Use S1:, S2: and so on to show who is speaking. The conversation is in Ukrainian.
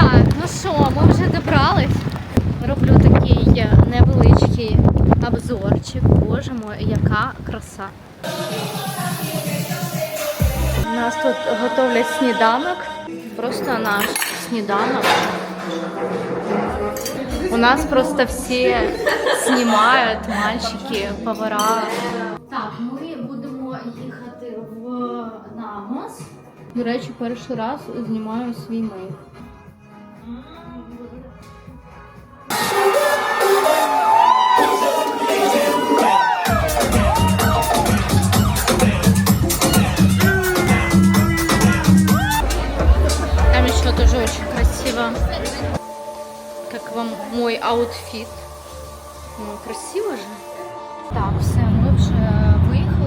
S1: Так, ну що, ми вже добрались. Роблю такий е, невеличкий обзорчик. Боже мой, яка краса. У нас тут готовлять сніданок. Просто наш сніданок. У нас просто всі знімають мальчики, повара. Так, ми будемо їхати в намаз. До речі, перший раз знімаю свій мейк. Все тоже очень красиво. Как вам мой аутфит? Ну, красиво же. Так, все, ми вже виїхали.